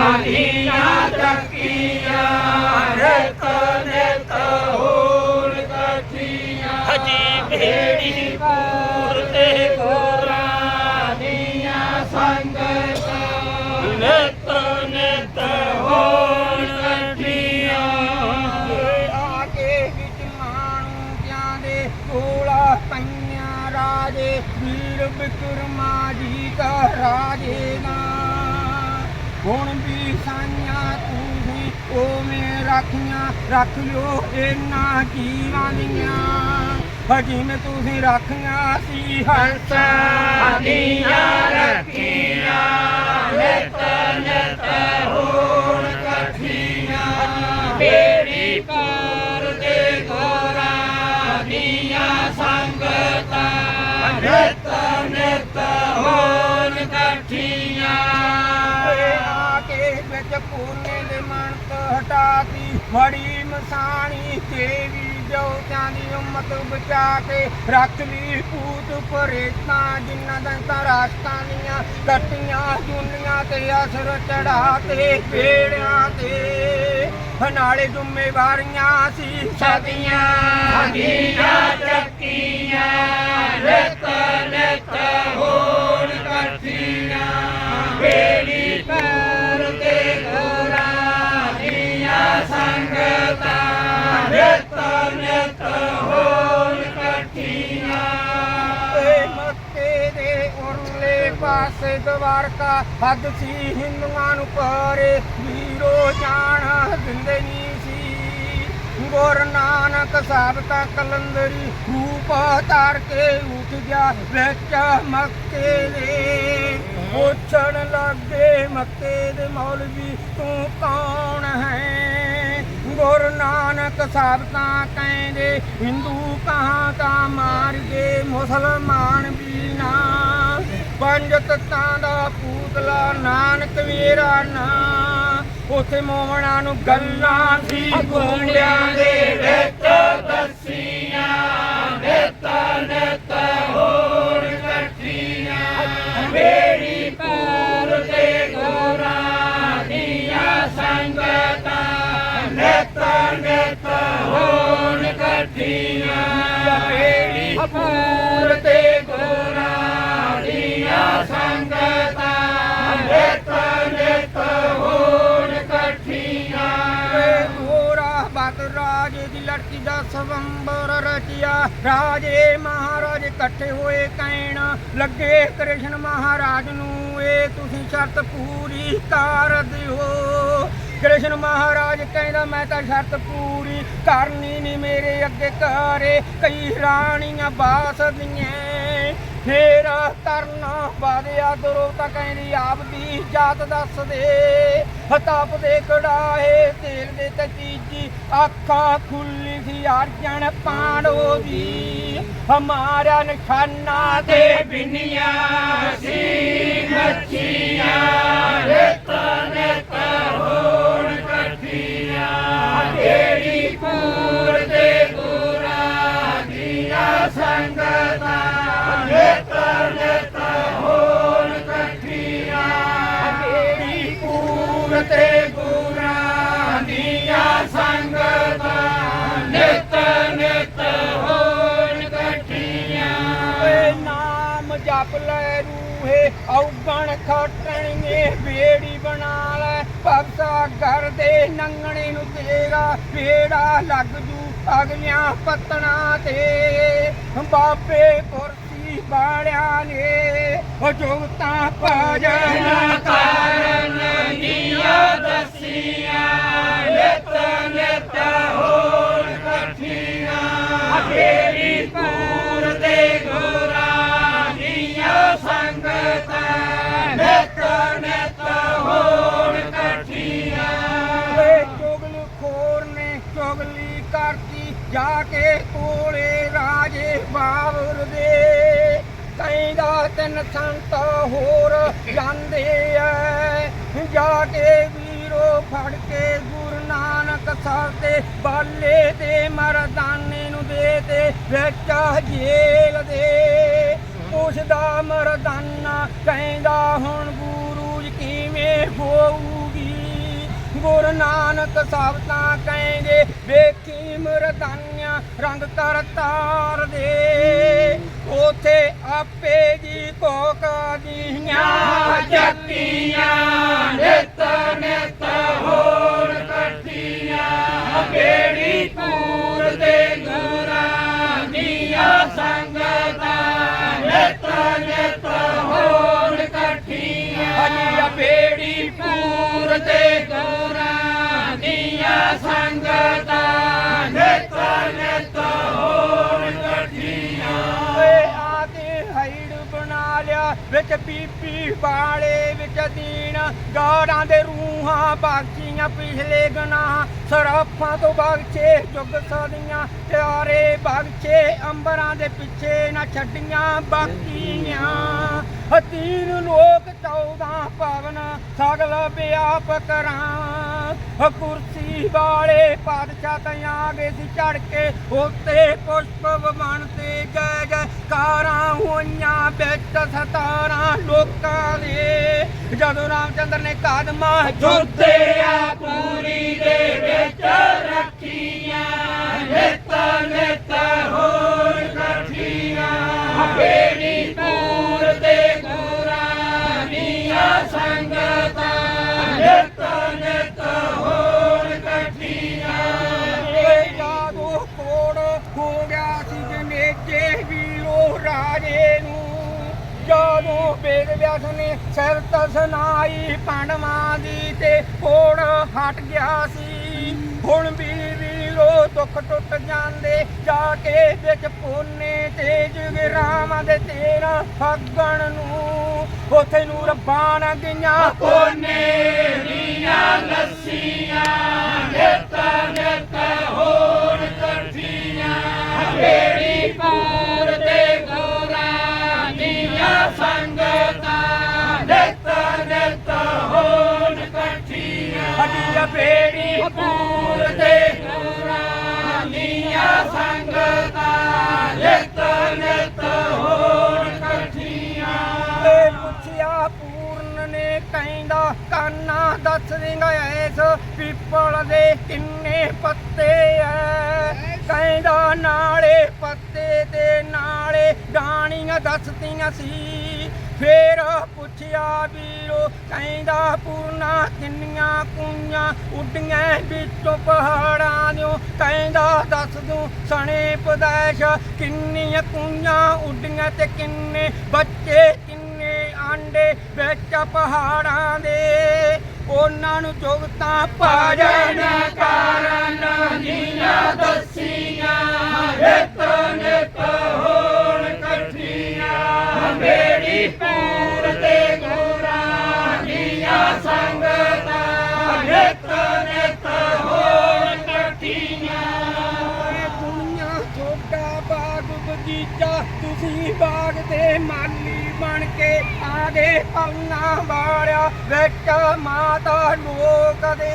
ਦੀਆਂ ਚੱਕੀਆਂ ਨਿਤ ਨਿਤ ਹੋਣ ਇਕੱਠੀਆਂ ਹਜੀ ਭੇੜੀ ਪੂਰ ਤੇ ਗੋਰਾਂ ਦੀਆਂ ਸੰਗਤਾਂ ਨਿਤ ਨਿਤ ਹੋਣ ਇਕੱਠੀਆਂ ਆ ਕੇ ਵਿੱਚ ਮਾਣੂ ਜਾਂਦੇ ਕੋਲਾ ਪਈਆਂ ਰਾਜੇ ਵੀਰ ਬਿਕਰਮਾ ਜੀ ਦਾ ਰਾਜੇ ਨਾ ਹੁਣ ਵੀ ਸਾਈਆਂ ਤੁਸੀਂ ਉਹ ਮੇ ਰੱਖੀਆਂ, ਰੱਖ ਲਿਓ ਇਹਨਾਂ ਜੀਵਾਂ ਦੀਆਂ। ਹਜੀ ਮੈਂ ਤੁਸੀਂ ਰੱਖੀਆਂ ਸੀ ਹੰਸਾਂ ਦੀਆਂ, ਰੱਖੀਆਂ, ਨਿਤ ਨਿਤ ਹੋਣ ਇਕੱਠੀਆਂ ਬੇੜੀ ਪਾਰ ਦੇ ਗੋਰਾਂ ਦੀਆਂ ਸੰਗਤਾਂ, ਨਿਤ ਨਿਤ ਕੇ ਵਿੱਚ ਪੂਨੇ ਦੇ ਮਨਤ ਹਟਾਤੀ, ਮੜੀ ਮਸਾਣੀ ਦੇਵੀ ਜੋਤਿਆਂ ਦੀ ਉਮਤ ਬਚਾ ਕੇ ਰੱਖ ਲਈ ਪੂਤ ਪਰੇਤਾਂ ਜਿਨ੍ਹਾਂ ਦਾ ਤਾਂ ਰਾਸਤਾਂ ਦੀਆਂ ਕੱਟੀਆਂ ਜੁਨੀਆਂ ਤੇ ਅਸਰ ਚੜਾ ਤੇ ਪੇੜਿਆਂ ਤੇ ਨਾਲੇ ਜ਼ਿੰਮੇਵਾਰੀਆਂ ਸੀ ਸਦੀਆਂ ਦੀਆਂ ਚੱਕੀਆਂ, ਨਿਤ ਨਿਤ ਹੋਣ ਇਕੱਠੀਆਂ ਬੇੜੀ ਪਾਰ ਸੇ ਦਵਾਰਕਾ ਹੱਦ ਸੀ ਹਿੰਦੂਆਂ ਨੂੰ ਪਾਰੇ ਵੀਰੋ ਜਾਣ ਦਿੰਦੇ ਨਹੀਂ ਸੀ। ਗੁਰ ਨਾਨਕ ਸਾਹਿਬ ਤਾਂ ਕਲੰਦਰੀ, ਰੂਪ ਧਾਰ ਕੇ ਉੱਠ ਗਿਆ, ਵਿੱਚ ਮੱਕੇ ਦੇ। ਪੁੱਛਣ ਲੱਗੇ ਮੱਕੇ ਦੇ ਮੌਲਵੀ, ਤੂੰ ਕੌਣ ਹੈ? ਗੁਰ ਨਾਨਕ ਸਾਹਿਬ ਤਾਂ ਕਹਿੰਦੇ, ਹਿੰਦੂ ਕਹਾਂ ਤਾਂ ਮਾਰ ਗਏ ਮੁਸਲਮਾਨ ਵੀ ਪੰਜ ਤੱਤਾਂ ਦਾ ਪੂਤਲਾ ਨਾਨਕ ਵੀਰਾ ਨਾ। ਉਥੇ ਮੋਮਣਾ ਨੂੰ ਗੱਲਾਂ ਸੀ ਗੁੰਡਿਆਂ ਦੇ ਵਿੱਚ ਦਸੀਆਂ। ਨਿਤ ਨਿਤ ਹੋਣ ਇਕੱਠੀਆਂ ਬੇੜੀ ਪਾਰ ਤੇ ਗੋਰਾਂ ਦੀਆਂ ਸੰਗਤਾਂ। ਨਿਤ ਨਿਤ ਹੋਣ ਇਕੱਠੀਆਂ ਰਾਜ ਦੀ ਲੜਕੀ ਦਾ ਸਵੰਬਰ ਰਚਿਆ। ਰਾਜੇ ਮਹਾਰਾਜ ਇਕੱਠੇ ਹੋਏ ਕਹਿਣ ਲੱਗੇ ਕ੍ਰਿਸ਼ਨ ਮਹਾਰਾਜ ਨੂੰ, ਇਹ ਤੁਸੀਂ ਸ਼ਰਤ ਪੂਰੀ ਕਰ ਦਿਓ ਕ੍ਰਿਸ਼ਨ ਮਹਾਰਾਜ ਕਹਿੰਦਾ ਮੈਂ ਤਾਂ ਸ਼ਰਤ ਪੂਰੀ ਕਰਨੀ ਨਹੀਂ ਮੇਰੇ ਅੱਗੇ ਕਰੇ ਕਈ ਰਾਣੀਆਂ ਬਾਸਦੀਆਂ ਫੇਰਾ ਕਰਨਾ ਵਾਦਿਆ ਦਰੋ ਤਾਂ ਕਹਿੰਦੀ ਆਪ ਦੀ ਜਾਤ ਦੱਸਦੇ ਹਤਾਪ ਦੇ ਕੜਾਏ ਤੇਲ ਦੇ ਤੇ ਅੱਖਾਂ ਖੁੱਲੀ ਸੀ ਅਰਜਨ ਪਾਣੋ ਦੀ ਹਮਾਰਾ ਨਿਸ਼ਾਨਾ ਤੇ ਬਿੰਨੀਆਂ ਸੀ, ਮੱਛੀਆਂ ਨਿਤ ਨਿਤ, ਹੋਣ ਇਕੱਠੀਆਂ ਬੇੜੀ ਪੂਰ ਤੇ ਗੁਰਾਂ ਜਪ ਲੈ ਰੂਹੇ ਔਗਣ ਖਟਣਗੇ ਬੇੜੀ ਬਣਾ ਲੈ ਭਗਤਾ ਘਰ ਦੇ ਨੰਗਣੇ ਨੂੰ ਤੇਰਾ ਬੇੜਾ ਲੱਗ ਜੂ। ਅਗਲਿਆਂ ਪਤਣਾ ਤੇ ਬਾਬੇ ਕੁਰਸੀ ਬਾੜਿਆ ਨੇ। ਉਹ ਜੁਗਤਾਂ ਭਜਨ ਕਾਰਨ ਦੀਆਂ ਦਸੀਆਂ, ਨਿਤ ਨਿਤ ਹੋਣ ਜਾ ਕੇ ਕੋਲੇ ਰਾਜੇ ਬਾਬਰ ਦੇ। ਕਹਿੰਦਾ ਤਿੰਨ ਸੰਤ ਹੋਰ ਜਾਂਦੇ ਐ। ਜਾ ਕੇ ਵੀਰੋ ਫੜ ਕੇ ਗੁਰੂ ਨਾਨਕ ਸਾਹਿਬ ਦੇ ਬਾਲੇ ਤੇ ਮਰਦਾਨੇ ਨੂੰ ਦੇ ਤੇ ਵਿੱਚ ਜੇਲ ਦੇ। ਪੁੱਛਦਾ ਮਰਦਾਨਾ ਕਹਿੰਦਾ ਗੁਰ ਨਾਨਕ ਸਭ ਤਾਂ ਕਹਿੰਦੇ ਵੇਖੀ ਮਰਦਾਨੀਆਂ ਰੰਗ ਕਰ ਤਾਰ ਦੇ। ਉਥੇ ਆਪੇ ਜੀ ਕੋਕ ਦੀਆਂ ਜੱਤੀਆਂ ਨਿਤ ਵਿੱਚ ਬੀਬੀ ਵਾਲੇ ਵਿੱਚ ਦੀਨ ਗਾੜਾਂ ਦੇ ਰੂਹਾਂ ਬਾਗੀਆਂ ਪਿਛਲੇ ਗਨਾਹ ਸਰਾਫਾਂ ਤੋਂ ਬਖਸ਼ੇ ਜੁਗ ਸਦੀਆਂ ਪਿਆਰੇ ਬਖਸ਼ੇ ਅੰਬਰਾਂ ਦੇ ਪਿੱਛੇ ਨਾ ਛੱਡੀਆਂ ਬਾਕੀਆਂ। ਹਤੀਨ ਲੋਕ 14 ਪਵਨ, ਸਗਲ ਵਿਆਪ ਕਰਾਂ। ਕੁਰਸੀ ਵਾਲੇ ਪਾਦਸ਼ਾਹ ਤਾਂ ਗਏ ਸੀ ਚੜ ਕੇ, ਉੱਤੇ ਪੁਸ਼ਪ ਵਮਨ ਤੇ ਜੈ ਜੈ ਕਾਰਾਂ ਹੋਈਆਂ ਵਿੱਚ ਸਤਾਰਾਂ ਲੋਕਾਂ ਦੇ। ਜਦੋਂ ਰਾਮਚੰਦਰ ਨੇ ਕਾਦਮਾ ਜੁੱਤਿਆ ਪੂਰੀ ਦੇ ਵਿੱਚ ਰੱਖੀਆਂ, ਨਿਤ ਨਿਤ ਹੋਣ ਇਕੱਠੀਆਂ ਬੇੜੀ ਸਿਰ ਤਸਨਾਈ ਪਾਂਡਵਾਂ ਦੀ ਤੇ ਕੋੜ ਹਟ ਗਿਆ ਸੀ। ਹੁਣ ਵੀ ਵੀਰੋ ਦੁੱਖ ਟੁੱਟ ਜਾਂਦੇ, ਜਾ ਕੇ ਵਿੱਚ ਪੋਨੇ ਤੇ ਜਗਰਾਮਾਂ ਦੇ ਤੇਰਾ ਫੱਗਣ ਨੂੰ। ਉਥੇ ਨੂੰ ਰੱਬਾਂ ਗਈਆਂ। ਕੋਨੇ ਦੀਆਂ ਲੱਸੀਆਂ ਨਿਤ ਨਿਤ ਹੋਣ ਇਕੱਠੀਆਂ ਹੱਡੀਆਂ ਬੇੜੀ ਪੂਰ ਦੇ ਗੋਰਾਂ ਸੰਗਤਾਂ ਨਿਤ ਨਿਤ ਹੋਣ ਇਕੱਠੀਆਂ ਤੇ ਪੁੱਛਿਆ ਪੂਰਨ ਨੇ ਕਹਿੰਦਾ ਕਾਨਾ ਦੱਸ ਦਿੰਗਾ ਐਸ ਪੀਪਲ ਦੇ ਕਿੰਨੇ ਪੱਤੇ ਐ ਕਹਿੰਦਾ ਨਾਲੇ ਪੱਤੇ ਤੇ ਨਾਲੇ ਡਾਣੀਆਂ ਦੱਸਦੀਆਂ ਸੀ ਫੇਰ ਪੁੱਛਿਆ ਵੀ ਵੀਰੋ ਕਹਿੰਦਾ ਪੂਰਨਾ ਕਿੰਨੀਆਂ ਕੁਈਆਂ ਉੱਡੀਆਂ ਵਿੱਚੋਂ ਪਹਾੜਾਂ ਦਿਓ। ਕਹਿੰਦਾ ਦੱਸ ਦੂੰ ਸਣੇ ਪਦੈਸ਼ ਕਿੰਨੀਆਂ ਕੁਈਆਂ ਉੱਡੀਆਂ ਤੇ ਕਿੰਨੇ ਬੱਚੇ, ਕਿੰਨੇ ਆਂਡੇ ਵਿੱਚ ਪਹਾੜਾਂ ਦੇ। ਉਹਨਾਂ ਨੂੰ ਜੁਗਤਾਂ ਪਾ ਜਾਣ ਬਗੀਚਾ ਤੁਸੀਂ ਬਾਗ ਦੇ ਮਾਲੀ ਬਣ ਕੇ ਆਗੇ ਪੰਨਾ ਵਾਲਿਆ ਵਿੱਚ ਮਾਤਾ ਲੋਕ ਦੇ।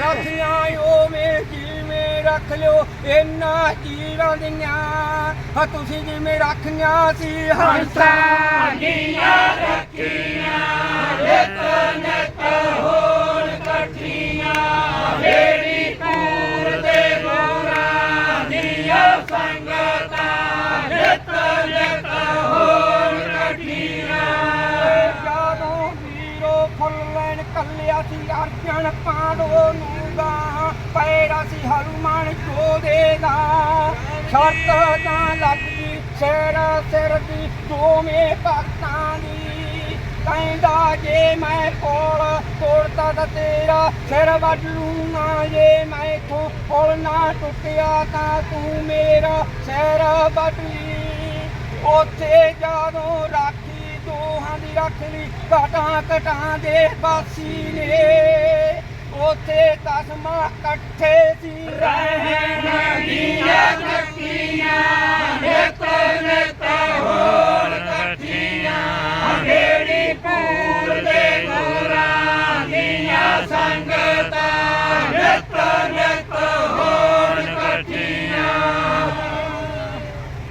ਰੱਖੀਆਂ ਓਵੇਂ ਜਿਵੇਂ ਰੱਖ ਲਿਓ ਇਹਨਾਂ ਜੀਵਾਂ ਦੀਆਂ। ਆ ਤੁਸੀਂ ਜਿਵੇਂ ਰੱਖੀਆਂ ਸੀ ਹੰਸਾਂ ਦੀਆਂ ਰੱਖੀਆਂ। ਨਿਤ ਹੋਣ ਤੇ ਦੀਆਂ ਸੰਗਤਾਂ ਸੀ ਅਰਜਨ ਪਾਂਡਵੋ ਨੂੰ ਗਾ, ਪੈਰਾ ਸੀ ਹਨੂਮਾਨ ਜੋਦੇ ਦਾ ਸ਼ਰਤ ਤਾਂ ਲੱਗੀ ਸਿਰ ਸਿਰ ਦੀ ਦੋਵੇਂ ਭਗਤਾਂ ਦੀ। ਕਹਿੰਦਾ ਜੇ ਮੈਂ ਕੋਲ ਤੋੜਤਾ ਤਾਂ ਤੇਰਾ ਸਿਰ ਵੱਢ ਲੂੰਗਾ ਜੇ ਮੈਂ ਤੋਂ ਕੋਲ ਨਾ ਟੁੱਟਿਆ ਤਾਂ ਤੂੰ ਮੇਰਾ ਸਿਰ ਵੱਢ। ਲਈ ਉੱਥੇ ਜਦੋਂ ਰਾਖੀ ਦੀ ਰੱਖ ਲਈ ਘਟਾਂ ਘਟਾਂ ਦੇ ਬਾਸੀ ਨੇ। ਉੱਥੇ ਕਸਮਾਂ ਇਕੱਠੇ ਸੀ। ਰਹਿਣ